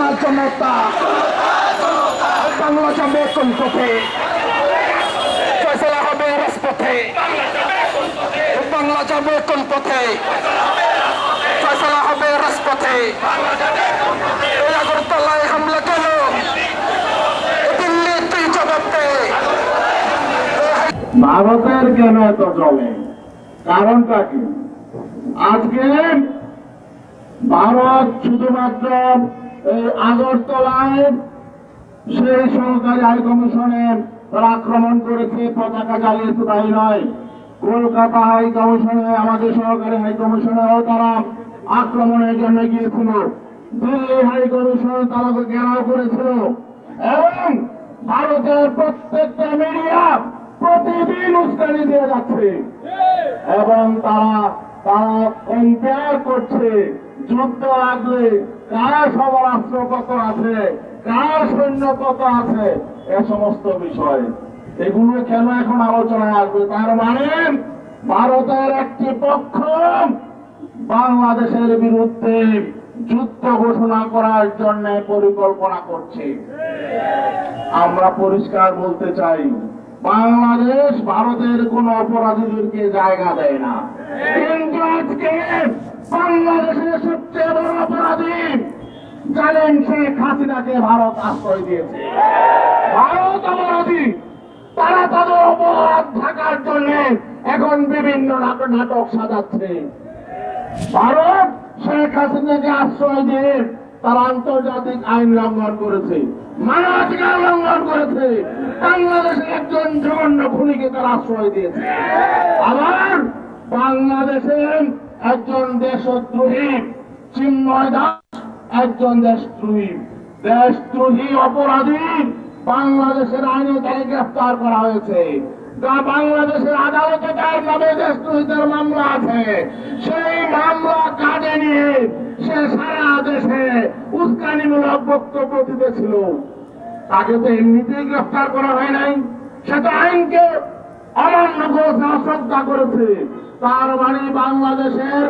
না জনতা। বাংলা যাবে কোন পথে ফয়সলা হবে রাজপথে। বাংলা যাবে কোন পথে ফয়সলা হবে রাজপথে। আগরতলায় হামলা কেন দিল্লি তুই জবাব দে ভারতের কেন এত জলে কারণটা কি? আজকে ভারত শুধুমাত্র আগরতলায় সেই সহকারী হাই কমিশনে তারা আক্রমণ করেছে, পতাকা জ্বালিয়েছে, তাই নয়। কলকাতা হাই কমিশনে, আমাদের সহকারী হাই কমিশনেও তারা আক্রমণের জন্য গিয়েছিল। দিল্লি হাই কমিশন তারাকে ঘেরাও করেছিল। এবং ভারতের প্রত্যেকটা মিডিয়া প্রতিদিন উস্কানি দিয়ে যাচ্ছে। এবং তারা তারা কম্পেয়ার করছে। যুদ্ধ লাগলে কার সমরাস্ত্র কত আছে? কার সৈন্য কত আছে? এ সমস্ত বিষয়। এগুলো কেন এখন আলোচনায় আসবে? তার মানে ভারতের একটি পক্ষ বাংলাদেশের বিরুদ্ধে যুদ্ধ ঘোষণা করার জন্য পরিকল্পনা করছে। আমরা পরিষ্কার বলতে চাই বাংলাদেশ ভারতের কোন অপরাধীদেরকে জায়গা দেয় না। কিন্তু আজকে বাংলাদেশের সবচেয়ে বড় অপরাধী জানেন শেখ হাসিনাকে ভারত আশ্রয় দিয়েছে। ভারত অপরাধী, তারা তাদের অপরাধ থাকার জন্য এখন বিভিন্ন নাটক নাটক সাজাচ্ছে। ভারত শেখ হাসিনাকে আশ্রয় দিয়ে তারা আন্তর্জাতিক আইন লঙ্ঘন করেছে, মানবাধিকার লঙ্ঘন করেছে। বাংলাদেশের একজন জঘন্য খুনিকে তারা আশ্রয় দিয়েছে। আবার বাংলাদেশের একজন দেশদ্রোহী চিন্ময় দাস একজন দেশদ্রোহী। দেশদ্রোহী অপরাধী বাংলাদেশের আইনে তাকে গ্রেফতার করা হয়েছে। যা বাংলাদেশের আদালতে তার নামে দেশদ্রোহিতার মামলা আছে। সেই মামলা কাজে নিয়ে সে সারা দেশে উস্কানিমূলক বক্তব্য দিতেছিল। তাকে তো এমনিতেই গ্রেফতার করা হয় নাই। সে তো আইনকে অমান্য করেছে, অশ্রদ্ধা করেছে। তার মানে বাংলাদেশের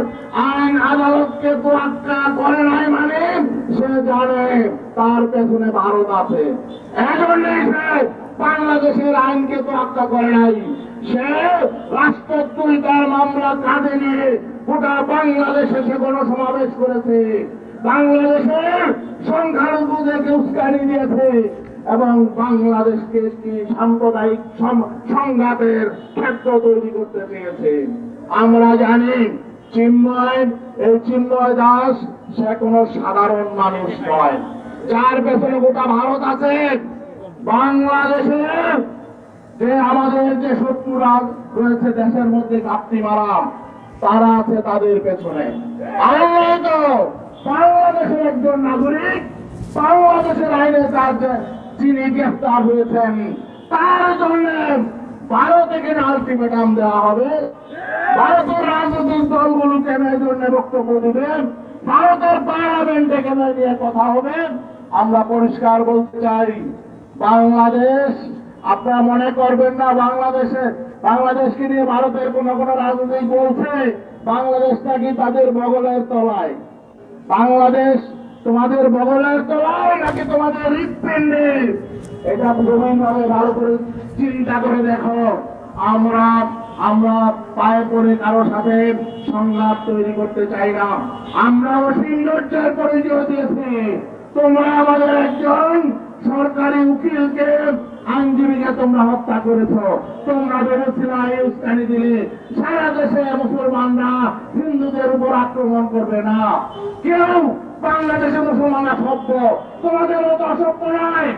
আইন আদালতকে তোয়াক্কা করে নাই মানে সে জানে তার পেছনে ভারত আছে। এজন্যই সে বাংলাদেশের আইনকে তোয়াক্কা করে নাই। সে রাষ্ট্রদ্রোহিতার মামলা কাঁধে নিয়ে গোটা বাংলাদেশে সে গণসমাবেশ করেছে। বাংলাদেশের সংখ্যালঘুদেরকে উস্কানি দিয়েছে এবং বাংলাদেশকে একটি সাম্প্রদায়িক সংঘাতের ক্ষেত্র তৈরি করতে চেয়েছে। আমরা জানি, চিন্ময়, এই চিন্ময় দাস সে কোনো সাধারণ মানুষ নয়। যার পেছনে গোটা ভারত আছে বাংলাদেশের যে আমাদের যে শত্রুরা রয়েছে, দেশের মধ্যে ঘাপটি মারা। তারা আছে তাদের পেছনে। বাংলাদেশের একজন নাগরিক, বাংলাদেশের আইনে তার যিনি গ্রেফতার হয়েছেন, তার জন্য ভারতে কেন আলটিমেটাম দেওয়া হবে। ভারতের রাজনৈতিক দলগুলো কেন এই জন্য বক্তব্য দিবেন, ভারতের পার্লামেন্টে কেন নিয়ে কথা হবে? আমরা পরিষ্কার বলতে চাই, বাংলাদেশ, আপনারা মনে করবেন না বাংলাদেশে বাংলাদেশকে নিয়ে ভারতের কোন কোন রাজনৈতিক বলছে বাংলাদেশ নাকি তাদের বগলের তলায়? বাংলাদেশ তোমাদের বগলের তলায় নাকি তোমাদের হৃৎপিণ্ডে? এটা গভীরভাবে ভালো করে চিন্তা করে দেখো। আমরা আমরা পায়ে পড়ে কারও সাথে সংঘাত তৈরি করতে চাই না। আমরাও সৌন্দর্যের পরিচয় দিয়েছি। তোমরা আমাদের একজন সরকারি উকিলকে আইনজীবীকে তোমরা হত্যা করেছ। তোমরা ভেবেছিলে এই উস্কানি দিলে সারা দেশে মুসলমানরা হিন্দুদের উপর আক্রমণ করবে না। কেউ বাংলাদেশে মুসলমানরা সভ্য তোমাদের মতো অসভ্য নয়।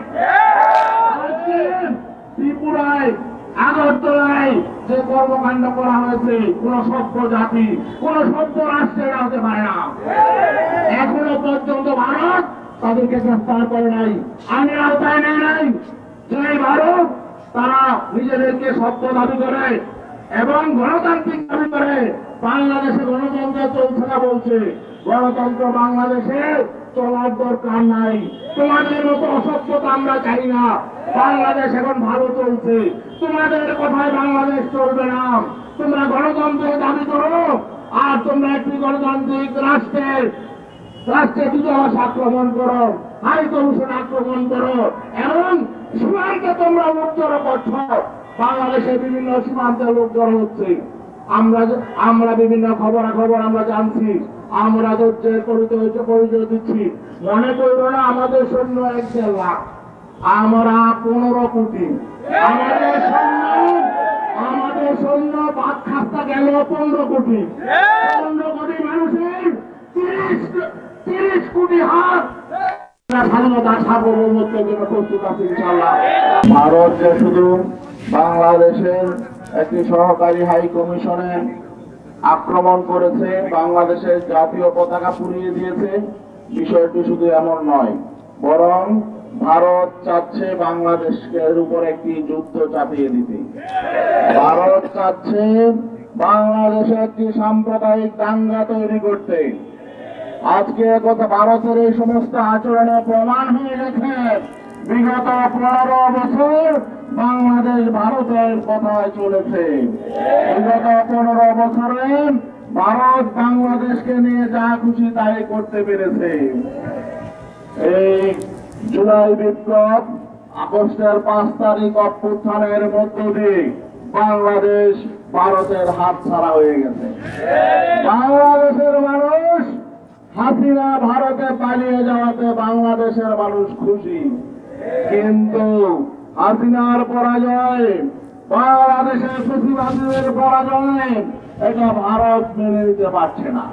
ত্রিপুরায়, আগরতলায় যে কর্মকাণ্ড করা হয়েছে, কোন সভ্য জাতি, কোন সভ্য রাষ্ট্রের হতে পারে না। এখনও পর্যন্ত ভারত তাদেরকে গ্রেফতার করে নাই। আমি আওতায় নেই নাই। যে ভারত, তারা নিজেদেরকে সভ্য দাবি করে এবং গণতান্ত্রিক দাবি করে। বাংলাদেশে গণতন্ত্র চলছে না বলছে। গণতন্ত্র বাংলাদেশে চলার দরকার নাই। তোমাদের মতো অসভ্যতা আমরা চাই না। বাংলাদেশ এখন ভালো চলছে। তোমাদের কথায় বাংলাদেশ চলবে না। তোমরা গণতন্ত্রের দাবি করো আর তোমরা একটি গণতান্ত্রিক রাষ্ট্রের রাষ্ট্রে দূতাবাস আক্রমণ করো, হাই কমিশন আক্রমণ করো। এবং সীমান্তে তোমরা জড়ো করছ বাংলাদেশের বিভিন্ন সীমান্তে লোক জড়ো হচ্ছে। আমরা আমরা বিভিন্ন খবরাখবর আমরা জানছি। আমরা ধৈর্যের পরিচয় পরিচয় দিচ্ছি। মনে করো না আমাদের সৈন্য এক লাখ আমরা পনেরো কোটি। আমাদের সৈন্য আমাদের সৈন্য বাদ খাস্তা গেল পনেরো কোটি। পনেরো কোটি মানুষের তিরিশ তিরিশ কোটি হাত ভারত যে শুধু বাংলাদেশের একটি সহকারী হাই কমিশনের আক্রমণ করেছে, বাংলাদেশের জাতীয় পতাকা পুড়িয়ে দিয়েছে, বিষয়টি শুধু এমন নয়, বরং ভারত চাচ্ছে বাংলাদেশের উপর একটি যুদ্ধ চাপিয়ে দিতে। ভারত চাচ্ছে বাংলাদেশে একটি সাম্প্রদায়িক দাঙ্গা তৈরি করতে। আজকে কথা ভারতের এই সমস্ত আচরণে প্রমাণ হয়ে গেছে। বিগত পনেরো বছর বাংলাদেশ ভারতের কথায় চলেছে। বিগত পনেরো বছরে ভারত বাংলাদেশকে নিয়ে যা খুশি তাই করতে পেরেছে। এই জুলাই বিপ্লব আগস্টের পাঁচ তারিখ অভ্যুত্থানের মধ্য দিয়ে বাংলাদেশ ভারতের হাত ছাড়া হয়ে গেছে। বাংলাদেশের মানুষ পালিয়ে যাওয়াতে বাংলাদেশের মানুষ খুশি। কিন্তু হাসিনার পরাজয়, বাংলাদেশের ফেসিবাসীদের পরাজয়, এটা ভারত মেনে নিতে পারছে না।